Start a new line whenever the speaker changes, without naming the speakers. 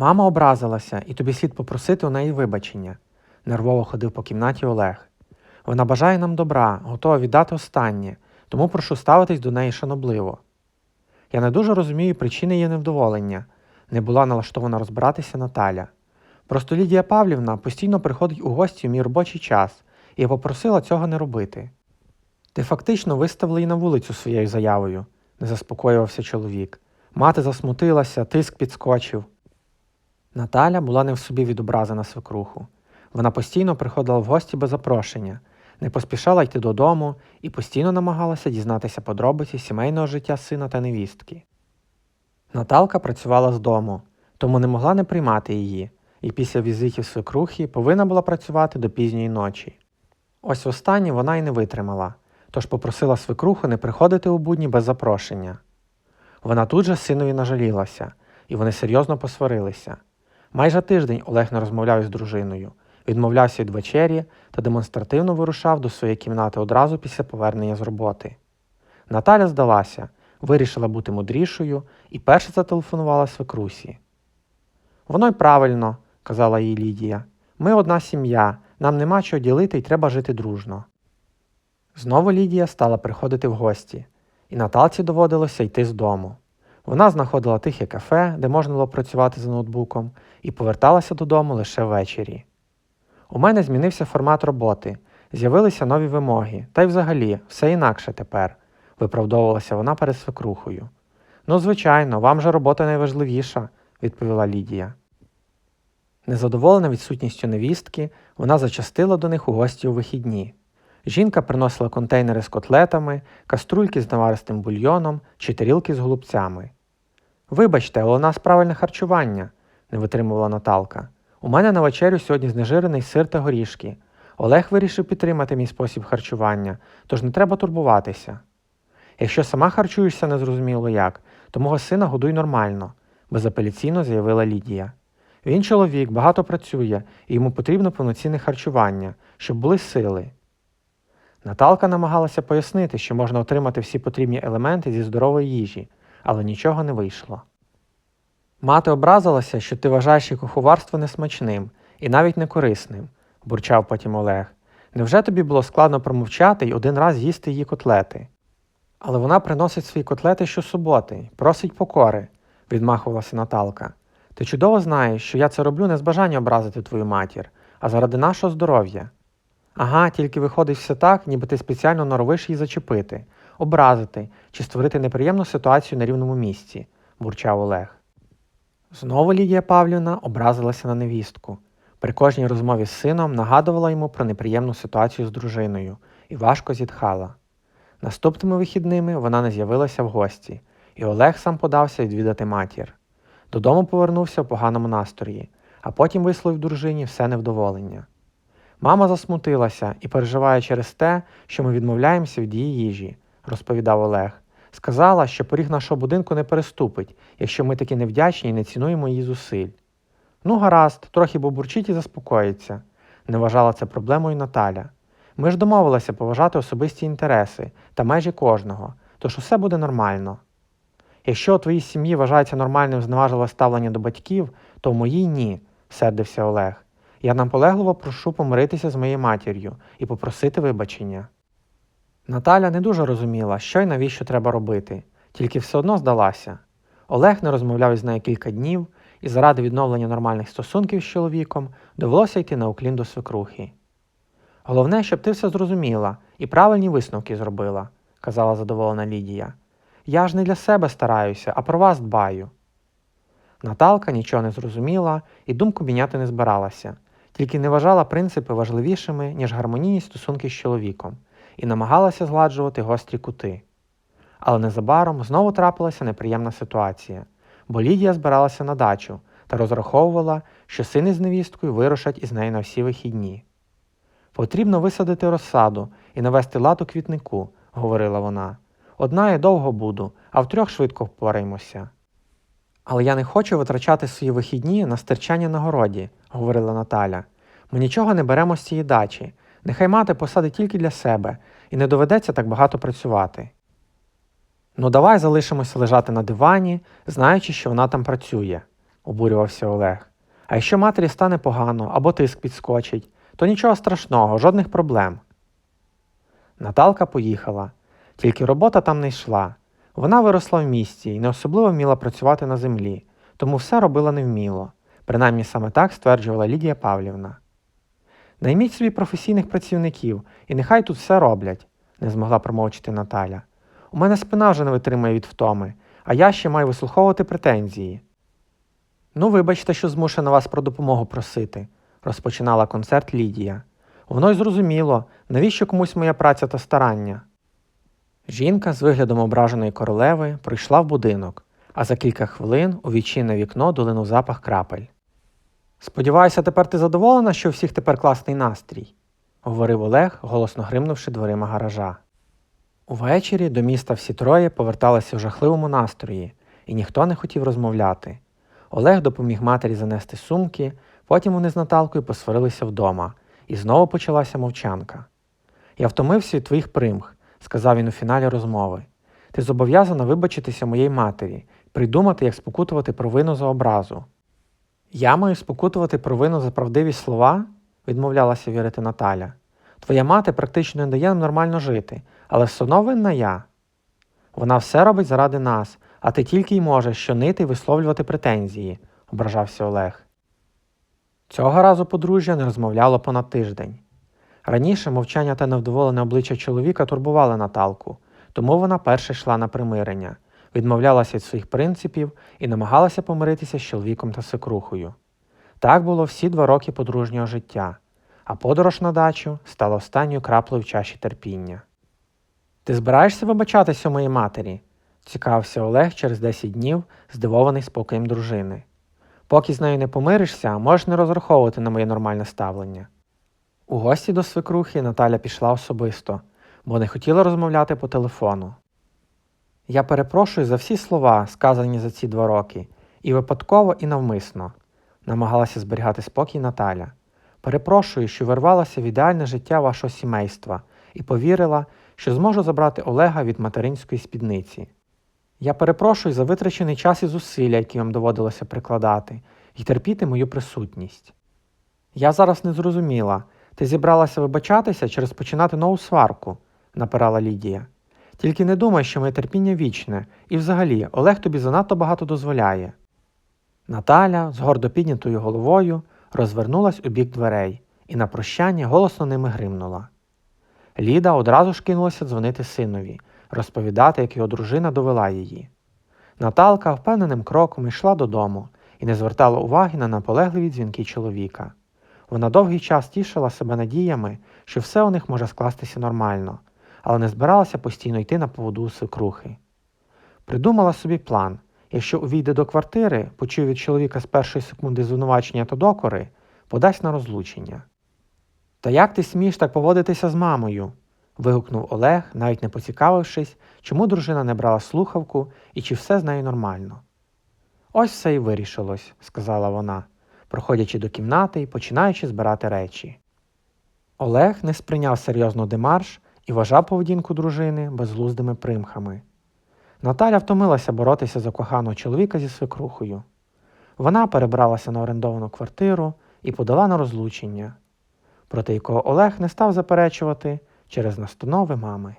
Мама образилася, і тобі слід попросити у неї вибачення, нервово ходив по кімнаті Олег. Вона бажає нам добра, готова віддати останнє, тому прошу ставитись до неї шанобливо. Я не дуже розумію причини її невдоволення, не була налаштована розбиратися Наталя. Просто Лідія Павлівна постійно приходить у гості в мій робочий час, і я попросила цього не робити. Ти фактично виставила її на вулицю своєю заявою, не заспокоювався чоловік. Мати засмутилася, тиск підскочив. Наталя була не в собі від свекруху. Вона постійно приходила в гості без запрошення, не поспішала йти додому і постійно намагалася дізнатися подробиці сімейного життя сина та невістки. Наталка працювала з дому, тому не могла не приймати її, і після візитів свекрухи повинна була працювати до пізньої ночі. Ось востаннє вона й не витримала, тож попросила свекруху не приходити у будні без запрошення. Вона тут же синові нажалілася, і вони серйозно посварилися. Майже тиждень Олег не розмовляв із дружиною, відмовлявся від вечері та демонстративно вирушав до своєї кімнати одразу після повернення з роботи. Наталя здалася, вирішила бути мудрішою і перша зателефонувала свекрусі. Воно й правильно, казала їй Лідія. Ми одна сім'я, нам нема чого ділити і треба жити дружно. Знову Лідія стала приходити в гості, і Наталці доводилося йти з дому. Вона знаходила тихе кафе, де можна було працювати за ноутбуком, і поверталася додому лише ввечері. У мене змінився формат роботи, з'явилися нові вимоги, та й взагалі все інакше тепер, виправдовувалася вона перед свекрухою. Ну, звичайно, вам же робота найважливіша, відповіла Лідія. Незадоволена відсутністю невістки, вона зачастила до них у гості у вихідні. Жінка приносила контейнери з котлетами, каструльки з наваристим бульйоном чи тарілки з голубцями. Вибачте, але у нас правильне харчування, не витримувала Наталка. У мене на вечерю сьогодні знежирений сир та горішки. Олег вирішив підтримати мій спосіб харчування, тож не треба турбуватися. Якщо сама харчуєшся незрозуміло як, то мого сина годуй нормально, безапеляційно заявила Лідія. Він чоловік, багато працює, і йому потрібно повноцінне харчування, щоб були сили. Наталка намагалася пояснити, що можна отримати всі потрібні елементи зі здорової їжі, але нічого не вийшло. Мати образилася, що ти вважаєш її куховарство несмачним і навіть не корисним, бурчав потім Олег. Невже тобі було складно промовчати й один раз їсти її котлети? Але вона приносить свої котлети щосуботи, просить покори, відмахувалася Наталка. Ти чудово знаєш, що я це роблю не з бажання образити твою матір, а заради нашого здоров'я. Ага, тільки виходить все так, ніби ти спеціально норовиш її зачепити, образити чи створити неприємну ситуацію на рівному місці, бурчав Олег. Знову Лідія Павлівна образилася на невістку. При кожній розмові з сином нагадувала йому про неприємну ситуацію з дружиною і важко зітхала. Наступними вихідними вона не з'явилася в гості, і Олег сам подався відвідати матір. Додому повернувся в поганому настрої, а потім висловив дружині все невдоволення. Мама засмутилася і переживає через те, що ми відмовляємося від її їжі, розповідав Олег. Сказала, що поріг нашого будинку не переступить, якщо ми таки невдячні і не цінуємо її зусиль. Ну, гаразд, трохи побурчить і заспокоїться, не вважала це проблемою Наталя. Ми ж домовилися поважати особисті інтереси та межі кожного, тож усе буде нормально. Якщо у твоїй сім'ї вважається нормальним зневажливе ставлення до батьків, то в моїй ні, сердився Олег. Я наполегливо прошу помиритися з моєю матір'ю і попросити вибачення. Наталя не дуже розуміла, що й навіщо треба робити, тільки все одно здалася. Олег не розмовляв із нею кілька днів, і заради відновлення нормальних стосунків з чоловіком довелося йти на уклін до свекрухи. Головне, щоб ти все зрозуміла і правильні висновки зробила, казала задоволена Лідія. Я ж не для себе стараюся, а про вас дбаю. Наталка нічого не зрозуміла і думку міняти не збиралася, тільки не вважала принципи важливішими, ніж гармонійні стосунки з чоловіком, і намагалася згладжувати гострі кути. Але незабаром знову трапилася неприємна ситуація, бо Лідія збиралася на дачу та розраховувала, що син із невісткою вирушать із нею на всі вихідні. Потрібно висадити розсаду і навести лад у квітнику, говорила вона. Одна я довго буду, а втрьох швидко впораємося. Але я не хочу витрачати свої вихідні на стирчання на городі, говорила Наталя. Ми нічого не беремо з цієї дачі. Нехай мати посадить тільки для себе, і не доведеться так багато працювати. Ну, давай залишимося лежати на дивані, знаючи, що вона там працює, обурювався Олег. А якщо матері стане погано або тиск підскочить, то нічого страшного, жодних проблем. Наталка поїхала, тільки робота там не йшла. Вона виросла в місті і не особливо вміла працювати на землі, тому все робила невміло. Принаймні саме так стверджувала Лідія Павлівна. Найміть собі професійних працівників, і нехай тут все роблять, не змогла промовчити Наталя. У мене спина вже не витримує від втоми, а я ще маю вислуховувати претензії. Ну, вибачте, що змушена вас про допомогу просити, розпочинала концерт Лідія. Воно й зрозуміло, навіщо комусь моя праця та старання. Жінка з виглядом ображеної королеви прийшла в будинок, а за кілька хвилин у відчинне вікно долинув запах крапель. Сподіваюся, тепер ти задоволена, що у всіх тепер класний настрій, говорив Олег, голосно гримнувши дверима гаража. Увечері до міста всі троє поверталися в жахливому настрої, і ніхто не хотів розмовляти. Олег допоміг матері занести сумки, потім вони з Наталкою посварилися вдома, і знову почалася мовчанка. Я втомився від твоїх примх, сказав він у фіналі розмови. Ти зобов'язана вибачитися моїй матері, придумати, як спокутувати провину за образу. Я маю спокутувати провину за правдиві слова, відмовлялася вірити Наталя. Твоя мати практично не дає нам нормально жити, але все одно винна я. Вона все робить заради нас, а ти тільки й можеш щонити й висловлювати претензії, ображався Олег. Цього разу подружжя не розмовляло понад тиждень. Раніше мовчання та невдоволене обличчя чоловіка турбували Наталку, тому вона перша йшла на примирення, відмовлялася від своїх принципів і намагалася помиритися з чоловіком та свекрухою. Так було всі два роки подружнього життя, а подорож на дачу стала останньою краплею в чаші терпіння. Ти збираєшся вибачатися у моїй матері? цікавився Олег через 10 днів, здивований спокоєм дружини. Поки з нею не помиришся, можеш не розраховувати на моє нормальне ставлення. У гості до свекрухи Наталя пішла особисто, бо не хотіла розмовляти по телефону. Я перепрошую за всі слова, сказані за ці два роки, і випадково, і навмисно, намагалася зберігати спокій Наталя. Перепрошую, що вирвалася в ідеальне життя вашого сімейства і повірила, що зможу забрати Олега від материнської спідниці. Я перепрошую за витрачений час і зусилля, які вам доводилося прикладати, і терпіти мою присутність. Я зараз не зрозуміла, ти зібралася вибачатися чи розпочинати нову сварку, напирала Лідія. Тільки не думай, що моє терпіння вічне, і взагалі Олег тобі занадто багато дозволяє. Наталя, з гордо піднятою головою, розвернулась у бік дверей і на прощання голосно ними гримнула. Ліда одразу ж кинулася дзвонити синові, розповідати, як його дружина довела її. Наталка впевненим кроком йшла додому і не звертала уваги на наполегливі дзвінки чоловіка. Вона довгий час тішила себе надіями, що все у них може скластися нормально, але не збиралася постійно йти на поводу свекрухи. Придумала собі план якщо увійде до квартири, почує від чоловіка з першої секунди звинувачення та докори, подасть на розлучення. Та як ти смієш так поводитися з мамою? вигукнув Олег, навіть не поцікавившись, чому дружина не брала слухавку і чи все з нею нормально. Ось все і вирішилось, сказала вона, проходячи до кімнати і починаючи збирати речі. Олег не сприйняв серйозно демарш і вважав поведінку дружини безглуздими примхами. Наталя втомилася боротися за коханого чоловіка зі свекрухою. Вона перебралася на орендовану квартиру і подала на розлучення, проти якого Олег не став заперечувати через настанови мами.